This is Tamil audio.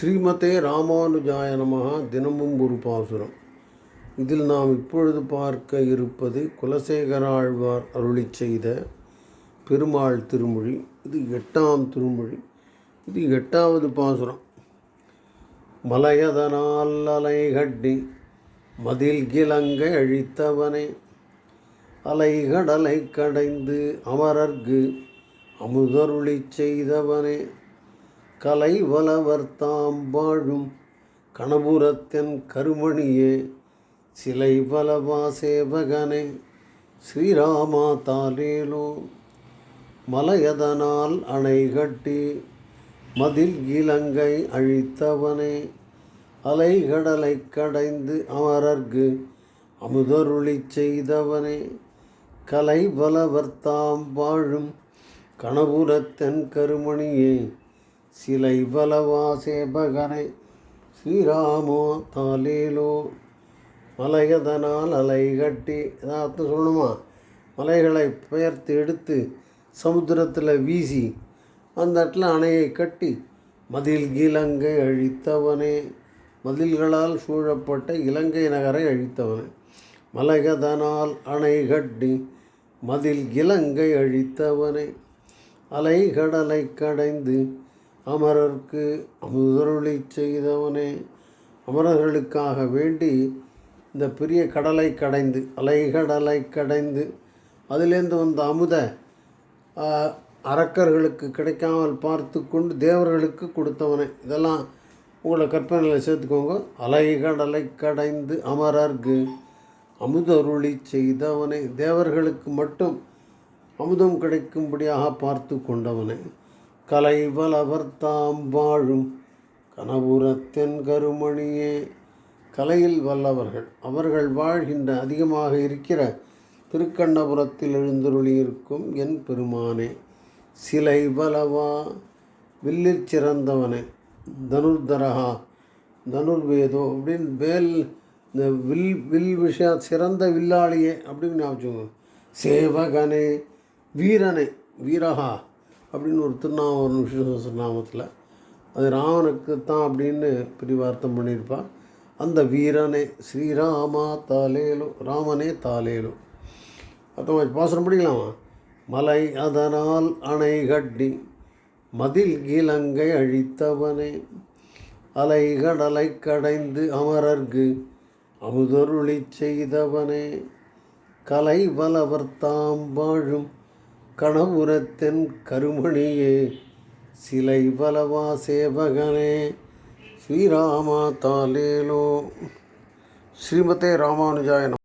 ஸ்ரீமதே ராமானுஜாய நமஹா. தினமும் ஒரு பாசுரம். இதில் நாம் இப்பொழுது பார்க்க இருப்பது குலசேகராழ்வார் அருளி செய்த பெருமாள் திருமொழி. இது எட்டாம் திருமொழி. இது எட்டாவது பாசுரம். மலையதனால் அலைகட்டி மதில் கிழங்கை அழித்தவனே. அலைகடலை கடைந்து அமரர்க்கு அமுதருளி செய்தவனே. கலை வலவர்த்தாம் வாழும் கணபுரத்தின் கருமணியே சிலை வலவா சேவகனே ஸ்ரீராமா தாலேலோ மலையதனால் அணை கட்டி மதில் இலங்கை அழித்தவனே அலைகடலை கடைந்து அமரர்க்கு அமுதருளி செய்தவனே. கலை வலவர்த்தாம் வாழும் கணபுரத்தன் கருமணியே சிலை வலவா சேபகனை ஸ்ரீராமோ தாலேலோ மலையதனால் அலை கட்டி ஏதாவது சொல்லணுமா? மலைகளை பெயர்த்து எடுத்து சமுத்திரத்தில் வீசி அந்த இடத்துல அணையை கட்டி மதில் இலங்கை அழித்தவனே. மதில்களால் சூழப்பட்ட இலங்கை நகரை அழித்தவனே. மலைகதனால் அணை கட்டி மதில் இலங்கை அழித்தவனே. அலைகடலை கடைந்து அமரர்க்கு அமுதருளி செய்தவனே. அமரர்களுக்காக வேண்டி இந்த பெரிய கடலை கடைந்து அலைகடலை கடைந்து அதிலேருந்து வந்த அமுத அரக்கர்களுக்கு கிடைக்காமல் பார்த்து கொண்டு தேவர்களுக்கு கொடுத்தவனே. இதெல்லாம் உங்களை கற்பனையில் சேர்த்துக்கோங்க. அலைகடலை கடைந்து அமரர்க்கு அமுதருளி செய்தவனே. தேவர்களுக்கு மட்டும் அமுதம் கிடைக்கும்படியாக பார்த்து கொண்டவனே. கலை வலவர் தாம் வாழும் கனபுரத்தின் கருமணியே. கலையில் வல்லவர்கள். அவர்கள் வாழ்கின்ற அதிகமாக இருக்கிற திருக்கண்ணபுரத்தில் எழுந்தருளியிருக்கும் என் பெருமானே. சிலை வலவா வில்லிற் சிறந்தவனே. தனுர்தரஹா தனுர்வேதோ அப்படின்னு வேல் இந்த வில் வில் விஷய சிறந்த வில்லாளியே அப்படின்னு ஞாபகம் சேவகனே வீரனே வீரஹா அப்படின்னு ஒரு திருநாமம் வரும் விஷ்ணு நாமத்தில் அது ராமனுக்கு தான் அப்படின்னு பிரிவார்த்தம் பண்ணியிருப்பான் அந்த வீரனே ஸ்ரீராமா தாலேலு ராமனே தாலேலு. அப்புறம் பாசனம் படிக்கலாமா? மலை அதனால் அணை கட்டி மதில் இலங்கை அழித்தவனே. அலை கடலை கடைந்து அமரர்க்கு அமுதருளி செய்தவனே. கலை வலவர் தாம் வாழும் கணபுரத்தின் கருமணியே சிலை பலவா சேவகனே ஸ்ரீராமா தாலேலோ ஸ்ரீமதே ராமானுஜாய